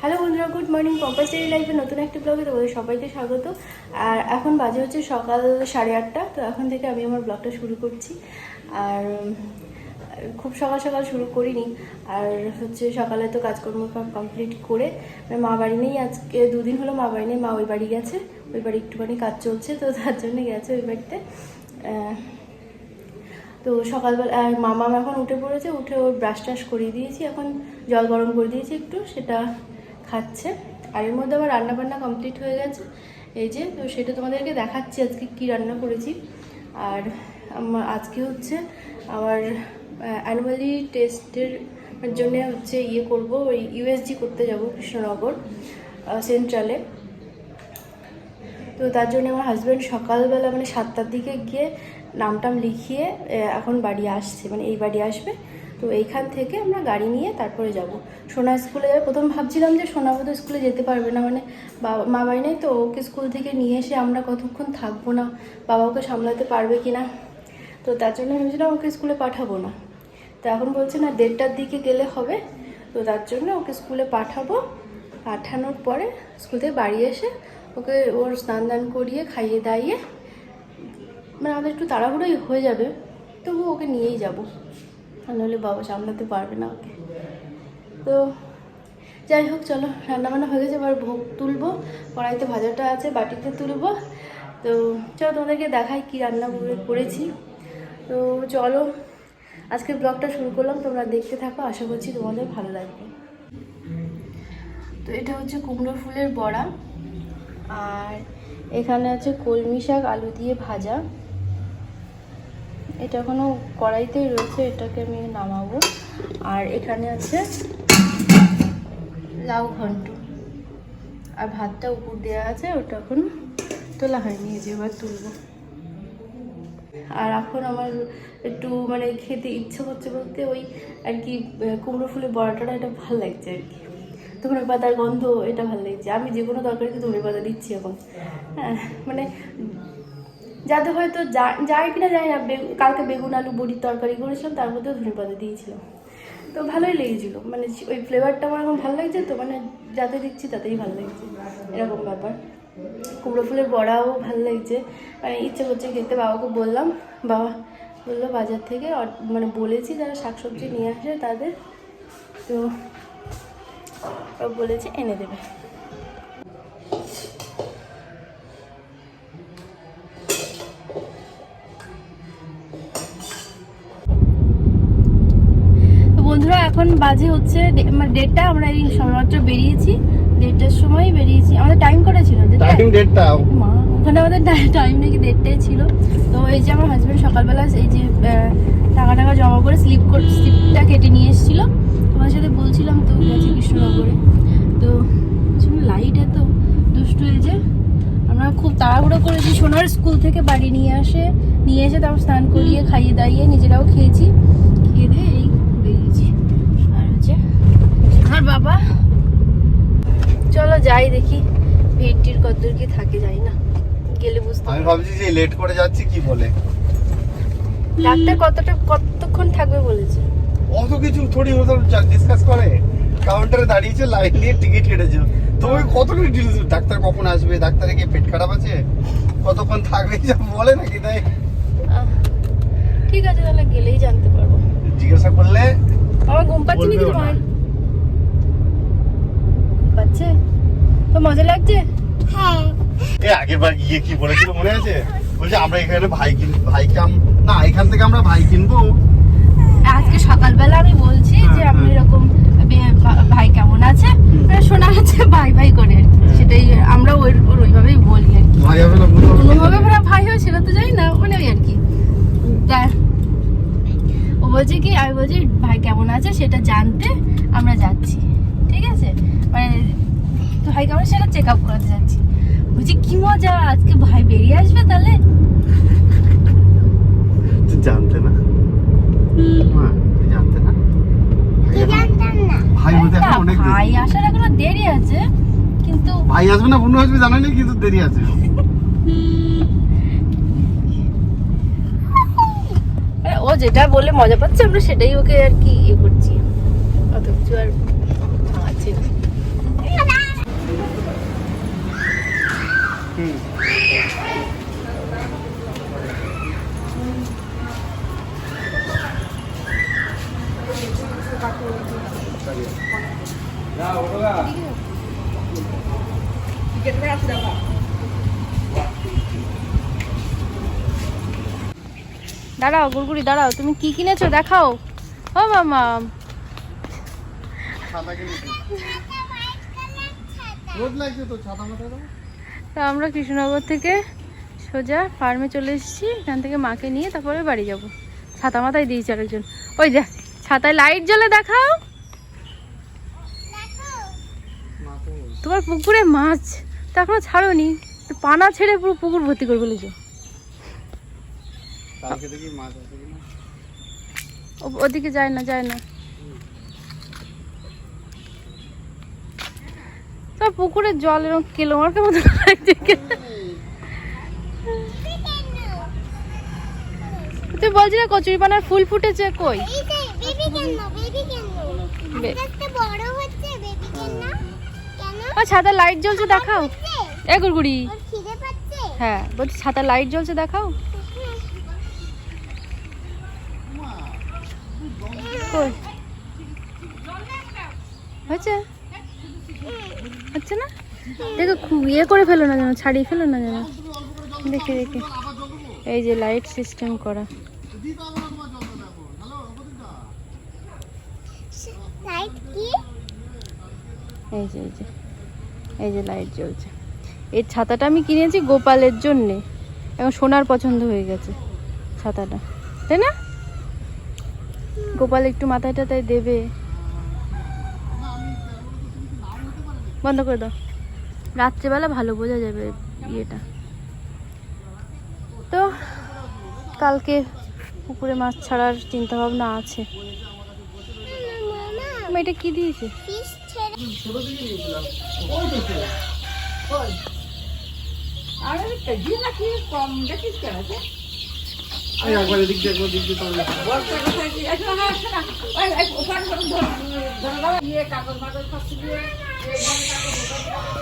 Hello বন্ধুরা, good morning. Compass daily লাইফে নতুন একটি ব্লগে তোমাদের সবাইকে স্বাগত। আর এখন বাজে হচ্ছে সকাল সাড়ে আটটা, তো এখন থেকে আমি আমার ব্লগটা শুরু করছি। আর, খুব সকাল সকাল শুরু করিনি। আর হচ্ছে সকালে তো কাজকর্ম কমপ্লিট করে মানে মা বাড়ি নেই আজকে, দুদিন হলো মা বাড়ি নেই, মা ওই বাড়ি গেছে। ওই বাড়ি একটুখানি কাজ চলছে, তো তার জন্য গেছে ওই বাড়িতে। তো সকালবেলা, আর মামা এখন উঠে পড়েছে, উঠে ওর ব্রাশ টাশ করিয়ে দিয়েছি, এখন জল গরম করে দিয়েছি একটু, সেটা খাচ্ছে। আর এর মধ্যে আমার রান্না বান্না কমপ্লিট হয়ে গেছে। এই যে, তো সেটা তোমাদেরকে দেখাচ্ছি আজকে কি রান্না করেছি। আর আজকে হচ্ছে আমার অ্যানুয়ালি টেস্টের জন্য হচ্ছে ইয়ে করব, ওই ইউএসজি করতে যাব কৃষ্ণনগর সেন্ট্রালে তো তার জন্য আমার হাজব্যান্ড সকালবেলা মানে সাতটার দিকে গিয়ে নামটাম লিখিয়ে এখন বাড়ি আসছে। মানে এই বাড়ি আসবে। তো এইখান থেকে আমরা গাড়ি নিয়ে তারপরে যাব। সোনা স্কুলে যাবে। প্রথম ভাবছিলাম যে সোনা বোধ স্কুলে যেতে পারবে না। মানে বাবা, মা বাড়ি নেই তো, ওকে স্কুল থেকে নিয়ে এসে আমরা কতক্ষণ থাকব না? বাবা ওকে সামলাতে পারবে কি না? তো তার জন্য ভেবেছিলাম ওকে স্কুলে পাঠাবো না। তো এখন বলছে, না, দেড়টার দিকে গেলে হবে। তো তার জন্য ওকে স্কুলে পাঠাবো। পাঠানোর পরে স্কুল থেকে বাড়ি এসে ওকে ওর স্নান দান করিয়ে, খাইয়ে দাইয়ে মানে আমাদের একটু তাড়াহুড়োই হয়ে যাবে তবু ওকে নিয়েই যাব। নাহলে বাবা সামলাতে পারবে না ওকে। তো যাই হোক, চলো, রান্নাবান্না হয়ে গেছে, এবার ভোগ তুলবো। কড়াইতে ভাজাটা আছে, বাটিতে তুলবো। তো চলো, তোমাদেরকে দেখাই কি রান্না করে- করেছি। তো চলো, আজকে ব্লগটা শুরু করলাম, তোমরা দেখতে থাকো, আশা করছি তোমাদের ভালো লাগবে। তো এটা হচ্ছে কুমড়ো ফুলের বড়া, আর এখানে আছে কলমি শাক, আলু দিয়ে ভাজা। এটা এখনও কড়াইতেই রয়েছে, এটাকে আমি নামাবো। আর এখানে আছে লাউ ঘন্ট। আর ভাতটা উপর দেওয়া আছে, ওটা এখন তোলা হয়নি যে এবার তুলবো। আর এখন আমার একটু মানে খেতে ইচ্ছে করছে বলতে ওই আর কি কুমড়ো ফুলের বড়াটা এটা ভালো লাগছে আর কি। ধনে পাতার গন্ধ, এটা ভালো লাগছে। আমি যে কোনো তরকারিতে ধনে পাতা দিচ্ছি এখন। হ্যাঁ মানে যাতে হয়তো যায় কিনা যায় না কালকে বেগুন, আলু, বড়ির তরকারি করেছিলাম, তার মধ্যেও ধনে পাতা তো ভালোই লেগেছিল। মানে ওই ফ্লেভারটা আমার এখন ভালো লাগছে তো মানে যাতে দিচ্ছি তাতেই ভালো লাগছে। এরকম ব্যাপার। কুমড়ো ফুলের বড়াও ভালো লাগছে। মানে ইচ্ছে করছে খেতে, বাবাকে বললাম, বাবা বলল বাজার থেকে মানে বলেছি যারা শাকসবজি নিয়ে আসে তাদের, তো বলেছে এনে দেবে। এখন বাজে হচ্ছে ডে- মানে ডেটটা আমরা এই সময়মাত্র বেরিয়েছি। দেড়টার সময় বেরিয়েছি। আমাদের টাইম কটা ছিল? টাইম ডেটটা মা ওখানে আমাদের টাইম নাকি দেড়টাই ছিল। তো এই যে আমার হাজব্যান্ড সকালবেলা এই যে টাকা টাকা জমা করে স্লিপ স্লিপটা কেটে নিয়ে এসেছিল। তোমার সাথে বলছিলাম তো গেছে কৃষ্ণনগরে। তো লাইট এত দুষ্টু হয়েছে আমরা খুব তাড়াহুড়ো করেছি সোনার স্কুল থেকে বাড়ি নিয়ে আসে নিয়ে এসে তারপর স্নান করিয়ে খাইয়ে দাইয়ে নিজেরাও খেয়েছি খেয়ে দিয়ে এই বেরিয়েছি আর হচ্ছে আমার বাবা? চলো যাই দেখি ভিড়টির কতদূর কি থাকে যাই না গেলে বুঝতে আমি ভাবছি যে লেট করে যাচ্ছি কি বলে? ডাক্তার কতটা কতক্ষণ থাকবে বলেছে? অত কিছু থোড়ি হতো ডিসকাস করে। কাউন্টারে দাঁড়িয়েছে লাইন নিয়ে টিকিট কেটেছে। তোমাকে কত কিছু ডিটেলস ডাক্তার কখন আসবে? ডাক্তারে কি পেট খারাপ আছে? কতক্ষণ থাকবে? যা বলে নাকি তাই? ঠিক আছে তাহলে গেলেই জানতে পারব। জিজ্ঞাসা করলে আমার ঘুম পাচ্ছে নাকি তোমার না। পাচ্ছে? তো মজা লাগছে? এ আগের বার গিয়ে কি বলেছিল মনে আছে? বলছে আমরা এখানে ভাই কিন ভাই কাম না এখান থেকে আমরা ভাই কিনবো। আজকে সকালবেলা আমি বলছি যে হ্যাঁ, আমি হ্যাঁ। এরকম ভাই কেমন আছে? শোনা যাচ্ছে ভাই ভাই করে। হ্যাঁ। সেটাই আমরা ওই ওর ওইভাবেই বলি আর কি। ভাই হবে না কোনোভাবে ওরা ভাই হয় সেটা তো জানি না মানে ওই আর কি। ও বলছে কি আমি বলছি ভাই কেমন আছে সেটা জানতে আমরা যাচ্ছি। ঠিক আছে? মানে তো ভাই কেমন আছে সেটা চেক আপ করাতে যাচ্ছি বলছি কি মজা আজকে ভাই বেরিয়ে আসবে তাহলে? জানতে না? জানতে না? ভাই এখন অনেক আসার এখনও দেরি আছে কিন্তু ভাই আসবে না বোন আসবে জানা নেই কিন্তু দেরি আছে। ও যেটা বলে মজা পাচ্ছে আমরা সেটাই ওকে আর কি ইয়ে করছি। অত কিছু আর ভাঙাচ্ছি না। দাঁড়াও গুড়গুড়ি দাঁড়াও তুমি কি কিনেছো দেখাও। ও মামা। রোদ লাগছে তো ছাতা মাথা তো আমরা কৃষ্ণনগর থেকে সোজা ফার্মে চলে এসেছি। এখান থেকে মাকে নিয়ে তারপরে বাড়ি যাব। ছাতা মাথায় দিয়েছে আরেকজন। ওই দেখ ছাতায় লাইট জ্বলে দেখাও। তোমার পুকুরে মাছ তো এখনও ছাড়োনি। পানা ছেড়ে পুরো পুকুর ভর্তি করে ফেলেছো। ওদিকে যায় না যায় না। তো পুকুরের জল এরকম কেলো মতো লাগছে তুই বলছি না কচুরি পানার ফুল ফুটেছে কই? ছাতা লাইট জ্বলছে, দেখাও? এ গুড়গুড়ি। হ্যাঁ বলছি ছাতা লাইট জ্বলছে, দেখাও। কই? হয়েছে? হচ্ছে না? দেখো খুব ইয়ে করে ফেলো না যেন ছাড়িয়ে ফেলো না যেন। দেখে দেখে। এই যে লাইট সিস্টেম করা। এই যে এই যে। এই যে লাইট জ্বলছে। এই ছাতাটা আমি কিনেছি গোপালের জন্যে। এখন সোনার পছন্দ হয়ে গেছে ছাতাটা। তাই না? গোপাল একটু মাথায় টাথায় দেবে। বন্ধ করে দাও। রাত্রেবেলা ভালো বোঝা যাবে ইয়েটা। তো কালকে পুকুরে মাছ ছাড়ার চিন্তা ভাবনা আছে এটা কি দিয়েছে? ফিশ ছেড়ে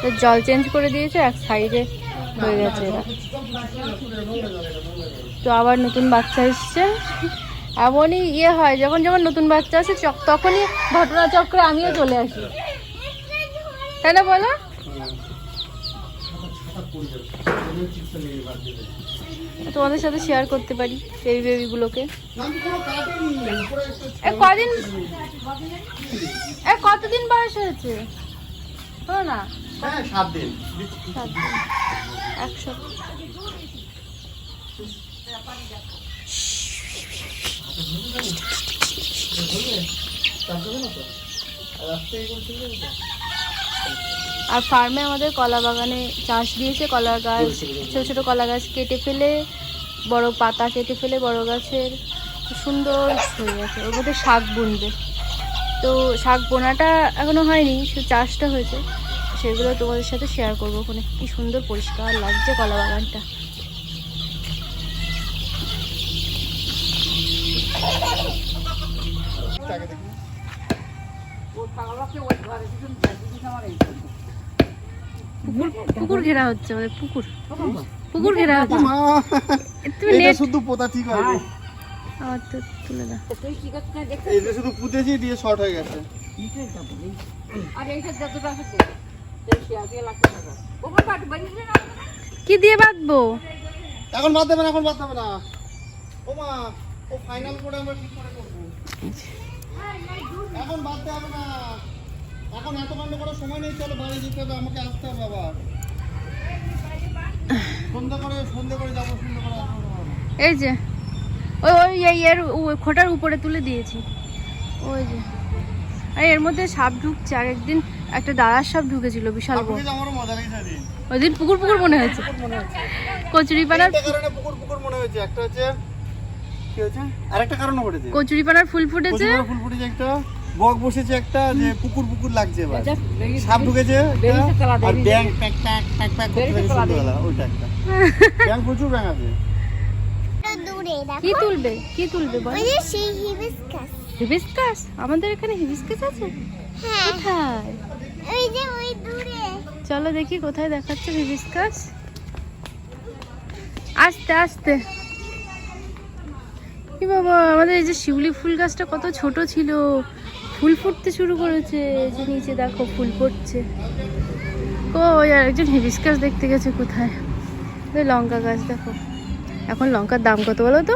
তো জল চেঞ্জ করে দিয়েছে, এক সাইডে হয়ে গেছে তো আবার নতুন বাচ্চা এসছে। এমনই ইয়ে হয়, যখন যখন নতুন বাচ্চা আসে তখনই ঘটনা চক্রে আমিও চলে আসি। তাই না বলো? তোমাদের সাথে শেয়ার করতে পারি বেবি বেবিগুলোকে কদিন কতদিন বয়স হয়েছে? না? হ্যাঁ, সাত দিন। সাত দিন। এক সপ্তাহ আর ফার্মে আমাদের কলা বাগানে চাষ দিয়েছে কলা গাছ ছোট ছোট কলা গাছ কেটে ফেলে বড় পাতা কেটে ফেলে বড় গাছের সুন্দর হয়ে গেছে ওর মধ্যে শাক বুনবে। তো শাক বোনাটা এখনও হয়নি শুধু চাষটা হয়েছে। সেগুলো তোমাদের সাথে শেয়ার করব ওখানে। কি সুন্দর পরিষ্কার লাগছে কলা বাগানটা। পুকুর পুকুর ঘেরা হচ্ছে আমাদের পুকুর। পুকুর ঘেরা হচ্ছে। তুমি শুধু পোতা ঠিক হয়নি আমার তো তুলে দাও। এটা শুধু পুঁতেছি দিয়ে শর্ট হয়ে গেছে। কি দিয়ে বাঁধবো? এখন বাদ দেবে না এখন বাদ দেবে না। ও মা ও ফাইনাল করে আমরা ঠিক করে করব? এখন বাদ হবে না। এখন এত কাণ্ড করার সময় নেই চলো বাড়ি যেতে হবে আমাকে আসতে হবে আবার। সন্ধ্যা করে সন্ধ্যা করে যাব সন্ধ্যা করে আবার। এই যে ওই ওই এর খোটার উপরে তুলে দিয়েছি। ওই যে। আর এর মধ্যে সাপ ঢুকছে। আর একদিন একটা দাঁড়ার সাপ ঢুকেছিল বিশাল বড়। পুকুরে আমারও মজা লেগেছে দিন। ওই দিন পুকুর পুকুর মনে হয়েছে। কচুরি পানার পুকুর পুকুর মনে হয়েছে। একটা হচ্ছে কি হয়েছে? আরেকটা কারণও ঘটেছে। কচুরি পানার ফুল ফুটেছে। ফুল ফুটেছে একটা বক বসেছে একটা যে পুকুর পুকুর লাগছে এবার। সাপ ঢুকেছে আর ব্যাং প্যাক প্যাক প্যাক প্যাক করতে ওইটা একটা। ব্যাং প্রচুর ব্যাং আছে। দূরে কি তুলবে? কি তুলবে বল? ওই সেই হিবিস্কাস হিবিস্কাস আমাদের এখানে হিবিস্কাস আছে? হ্যাঁ। কোথায়? ওই যে ওই দূরে। চলো দেখি কোথায় দেখাচ্ছে হিবিস্কাস আস্তে আস্তে। কি বাবা আমাদের এই যে শিউলি ফুল গাছটা কত ছোট ছিল। ফুল ফুটতে শুরু করেছে। যে নিচে দেখো ফুল ফুটছে। কই আর একজন হিবিস্কাস দেখতে গেছে কোথায়? ওই লঙ্কা গাছ দেখো। এখন লঙ্কার দাম কত বলো তো?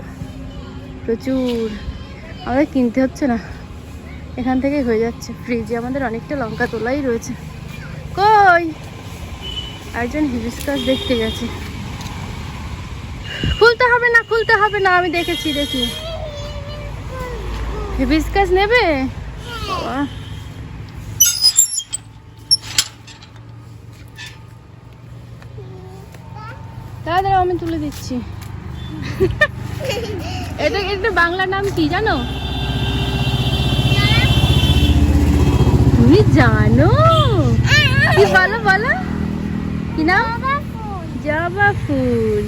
প্রচুর। আমাদের কিনতে হচ্ছে না। এখান থেকেই হয়ে যাচ্ছে। ফ্রিজে আমাদের অনেকটা লঙ্কা তোলাই রয়েছে। কই? একজন হিবিস্কাস দেখতে গেছে। খুলতে হবে না, খুলতে হবে না, আমি দেখেছি, দেখি। হিবিস্কাস নেবে? দাঁড়া আমি তুলে দিচ্ছি। এটা এটা বাংলা নাম কি জানো? তুমি জানো? কি বলো বলো? কি নাম? জবা ফুল।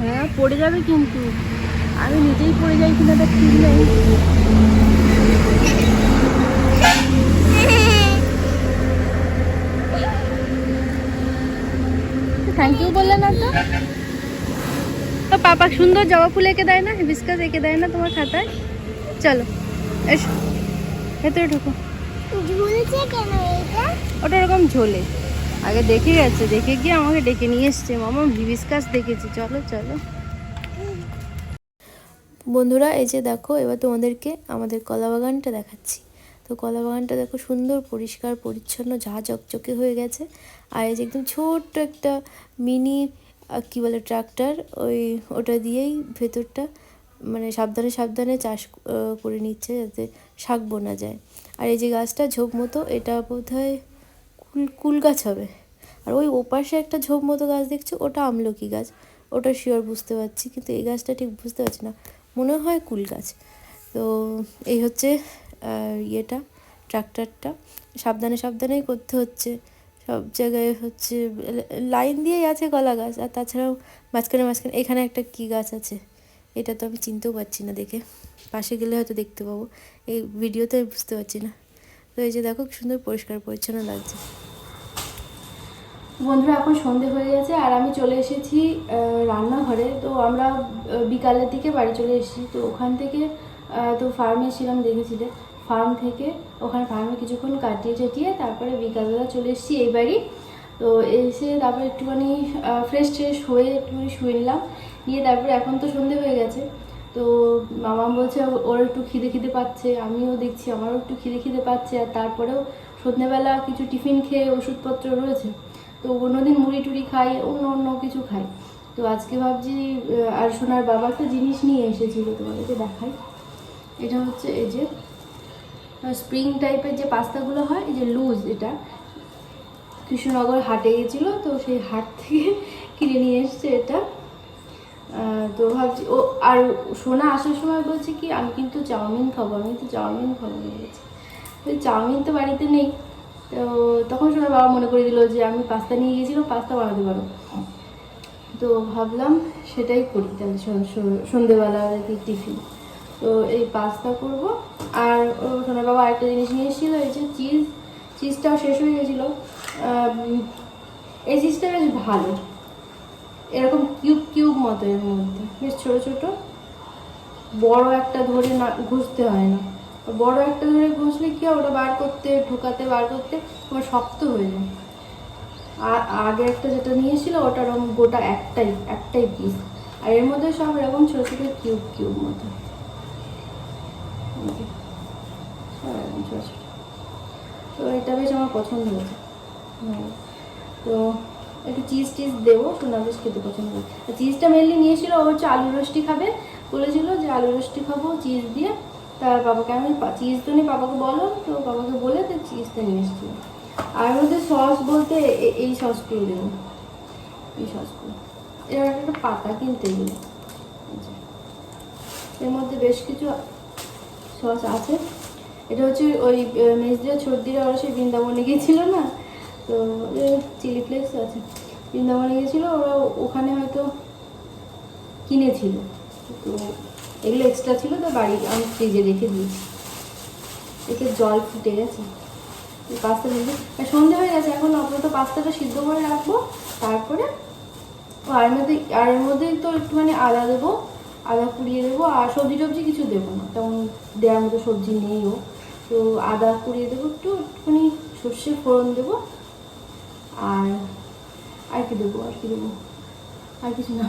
হ্যাঁ পড়ে যাবে কিন্তু। আমি নিজেই পড়ে যাই কিনা, তার ঠিক নেই। থ্যাংক ইউ বললে না তো? তো পাপা সুন্দর জবা ফুল এঁকে দেয় না হিবিস্কাস এঁকে দেয় না তোমার খাতায়? চলো এসো ভেতরে ঢুকো। ওটা এরকম ঝোলে। আগে দেখে গেছে দেখে গিয়ে আমাকে ডেকে নিয়ে এসছে। মামা হিবিস্কাস দেখেছি চলো চলো। বন্ধুরা এই যে দেখো এবার তোমাদেরকে আমাদের কলা বাগানটা দেখাচ্ছি। তো কলা বাগানটা দেখো সুন্দর পরিষ্কার পরিচ্ছন্ন ঝা চকচকে হয়ে গেছে। আর এই যে একদম ছোট্ট একটা মিনি কী বলে, ট্রাক্টর, ওই, ওটা দিয়েই ভেতরটা মানে সাবধানে সাবধানে চাষ করে নিচ্ছে যাতে শাক বোনা যায়। আর এই যে গাছটা ঝোপ মতো, এটা বোধ হয় কুল কুল গাছ হবে। আর ওই ওপাশে একটা ঝোপ মতো গাছ দেখছ, ওটা আমলকি গাছ। ওটা শিওর বুঝতে পারছি, কিন্তু এই গাছটা ঠিক বুঝতে পারছি না। মনে হয় কুল গাছ। তো এই হচ্ছে ইয়েটা, ট্রাক্টরটা। সাবধানে সাবধানেই করতে হচ্ছে। সব জায়গায় হচ্ছে লাইন দিয়েই আছে কলা গাছ, আর তাছাড়াও মাঝখানে মাঝখানে এখানে একটা কী গাছ আছে, এটা তো আমি চিনতেও পারছি না দেখে। পাশে গেলে হয়তো দেখতে পাবো। এই ভিডিওতে আমি বুঝতে পারছি না। তো এই যে দেখো সুন্দর পরিষ্কার পরিচ্ছন্ন লাগছে। বন্ধুরা, এখন সন্ধে হয়ে গেছে, আর আমি চলে এসেছি রান্নাঘরে। তো আমরা বিকালের দিকে বাড়ি চলে এসেছি। তো ওখান থেকে তো ফার্মে ছিলাম দেখেছিলে। ফার্ম থেকে ওখানে ফার্মে কিছুক্ষণ কাটিয়ে টাটিয়ে তারপরে বিকালবেলা চলে এসেছি এই বাড়ি। তো এসে তারপরে একটুখানি ফ্রেশ ট্রেশ হয়ে একটুখানি শুয়ে নিলাম। নিয়ে তারপরে এখন তো সন্ধে হয়ে গেছে। তো মামা বলছে, ওর একটু খিদে খিদে পাচ্ছে। আমিও দেখছি আমারও একটু খিদে খিদে পাচ্ছে। আর তারপরেও সন্ধ্যেবেলা কিছু টিফিন খেয়ে ওষুধপত্র রয়েছে। তো অন্যদিন মুড়ি টুড়ি খাই, অন্য অন্য কিছু খাই। তো আজকে ভাবছি আর সোনার বাবা একটা জিনিস নিয়ে এসেছিল তোমাদেরকে দেখাই। এটা হচ্ছে এই যে স্প্রিং টাইপের যে পাস্তাগুলো হয়, এই যে লুজ এটা, কৃষ্ণনগর হাটে গেছিল, তো সেই হাট থেকে কিনে নিয়ে এসছে এটা। তো ভাবছি, ও, আর সোনা আসার সময় বলছে কি, আমি কিন্তু চাউমিন খাব, আমি তো চাউমিন খাব বলেছি। তো চাউমিন তো বাড়িতে নেই। তো তখন সোনার বাবা মনে করে দিল যে, আমি পাস্তা নিয়ে গেছিলাম, পাস্তা বানাতে পারো। তো ভাবলাম সেটাই করি তাহলে সন- সন- আর কি টিফিন। তো এই পাস্তা করব। আর, ও সোনার বাবা আরেকটা জিনিস নিয়ে এসেছিল এই যে চিজ চিজটাও শেষ হয়ে গেছিল। এই চিজটা বেশ ভালো। এরকম কিউব কিউব মতো এর মধ্যে। বেশ ছোটো ছোটো। বড় একটা ধরে না, ঘষতে হয় না। বড় একটা ধরে ঘষলে কি ওটা বার করতে, ঢোকাতে, বার করতে তোমার শক্ত হয়ে যায়। আর আগে একটা যেটা নিয়েছিল ওটা এরকম গোটা একটাই একটাই পিস আর এর মধ্যে সব এরকম ছোটো ছোটো কিউব কিউব মতো। এই যে, সব এরকম ছোট ছোট তো এটা বেশ আমার পছন্দ হয়েছে। তো একটু চিজ টিজ দেবো সোনা বেশ খেতে পছন্দ করে। চিজটা মেনলি নিয়েছিল ও হচ্ছে আলু রোস্টি খাবে। বলেছিল যে আলু রোস্টি খাব চিজ দিয়ে। তার বাবাকে আমি চিজ তো নেই বাবাকে বলো তো বাবাকে বলে তো চিজটা নিয়ে এসেছিল আর মধ্যে সস বলতে এই সসগুলো দেবো এই সসগুলো এর একটা পাতা কিনতে গেলে। এর মধ্যে বেশ কিছু সস আছে। এটা হচ্ছে ওই মেজদিরা ছোটদিরা ওরা সেই বৃন্দাবনে গিয়েছিল না? তো চিলি ফ্লেক্স আছে। বৃন্দাবনে গিয়েছিল, ওরা ওখানে হয়তো কিনেছিল। তো এগুলো এক্সট্রা ছিল তো বাড়ি আমি ফ্রিজে রেখে দিয়েছি। এতে জল ফুটে গেছে। পাস্তা ভেজে সন্ধে হয়ে গেছে, এখন অন্তত পাস্তাটা সিদ্ধ করে রাখব। তারপরে আর মধ্যে, আর এর মধ্যেই তো একটুখানি আদা দেবো। আদা কুড়িয়ে দেবো, আর সবজি টবজি কিছু দেবো না। তেমন দেওয়ার মতো সবজি নেইও। তো আদা কুড়িয়ে দেবো একটু, একটুখানি সর্ষে ফোড়ন দেবো, আর আর কি দেবো, আর কি দেবো? আর কিছু না।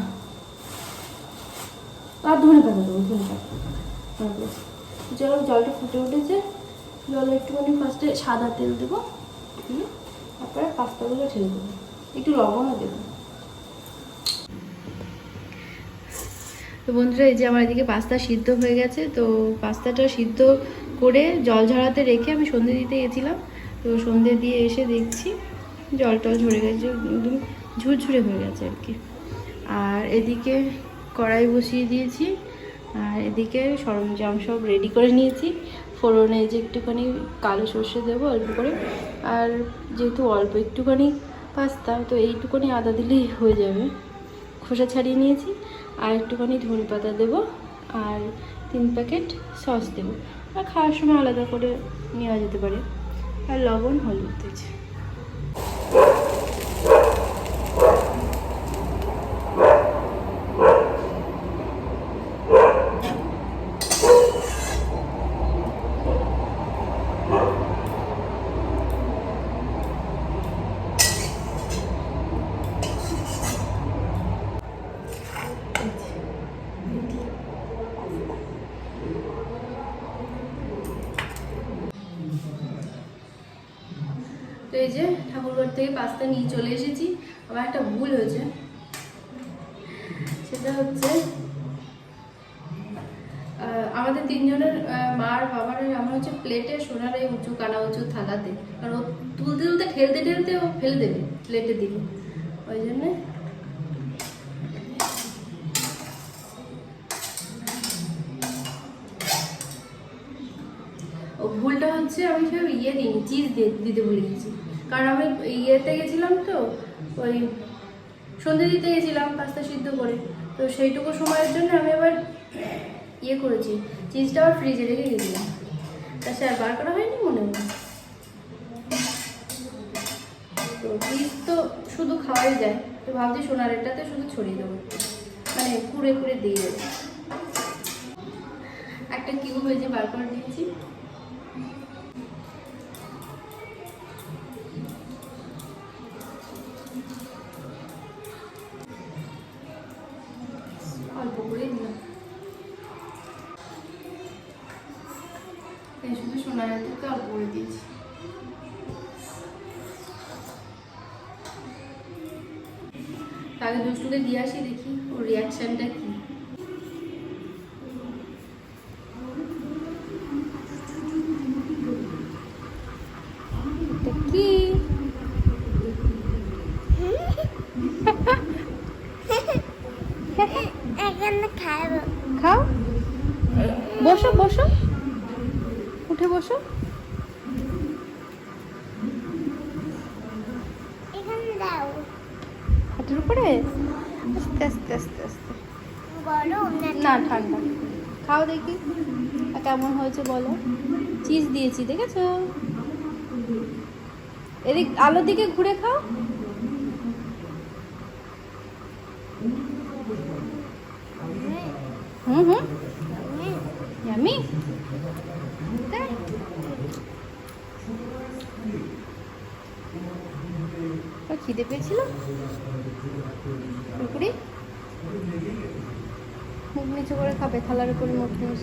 আর ধনে পাতা দেবো, ধনে পাতা। মনে জলটা ফুটে উঠেছে। জলে একটুখানি ফার্স্টে সাদা তেল দেবো। দিয়ে তারপরে পাস্তাগুলো ঢেলে দেবো। একটু লবণও দেবো। তো বন্ধুরা, এই যে আমার এদিকে পাস্তা সিদ্ধ হয়ে গেছে, তো পাস্তাটা সিদ্ধ করে জল ঝরাতে রেখে আমি সন্ধে দিতে গেছিলাম। তো সন্ধে দিয়ে এসে দেখছি জল টল ঝরে গেছে, একদম ঝুরঝুরে হয়ে গেছে আর কি। আর এদিকে কড়াই বসিয়ে দিয়েছি, আর এদিকে সরঞ্জাম সব রেডি করে নিয়েছি। ফোড়নে যে একটুখানি কালো সর্ষে দেবো অল্প করে, আর যেহেতু অল্প একটুখানি পাস্তা, তো এইটুকুনি আদা দিলেই হয়ে যাবে। খোসা ছাড়িয়ে নিয়েছি আর একটুখানি ধনে পাতা দেবো আর তিন প্যাকেট সস দেবো। আর খাওয়ার সময় আলাদা করে নেওয়া যেতে পারে। আর লবণ, হলুদ দিয়েছি তো এই যে ঠাকুরঘর থেকে পাস্তা নিয়ে চলে এসেছি। আমার একটা ভুল হয়েছে। সেটা হচ্ছে আমাদের তিনজনের মার বাবার আমার হচ্ছে প্লেটে সোনার এই উঁচু, কানা উঁচু থালাতে। কারণ ও তুলতে তুলতে ঠেলতে ঠেলতে ও ফেলে দেবে প্লেটের দিকে ওই জন্যে ভুলটা হচ্ছে আমি সব ইয়ে দিইনি চিজ দিতে ভুলে গেছি। কারণ আমি ইয়েতে গেছিলাম তো, ওই সন্ধে দিতে গেছিলাম পাস্তা সিদ্ধ করে। তো সেইটুকু সময়ের জন্য আমি আবার ইয়ে করেছি, চিজটা আবার ফ্রিজে রেখে গেছিলাম। তা সে আর বার করা হয়নি মনে হয়? তো চিজ তো শুধু খাওয়াই যায়। তো ভাবছি সোনারেরটাতে শুধু ছড়িয়ে দেবো। মানে কুড়ে কুড়ে দিয়ে দেবো। একটা কিউব হয়েছে বার করে দিয়েছি। হয়েছে বলো? চিজ দিয়েছি, দেখেছ? এদিক, আলোর দিকে ঘুরে খাও। হুম হুম। ওর খিদে পেয়েছিল? কুকুরি মুখ নিচু করে খাবে, থালার উপরে মুখ নিয়ে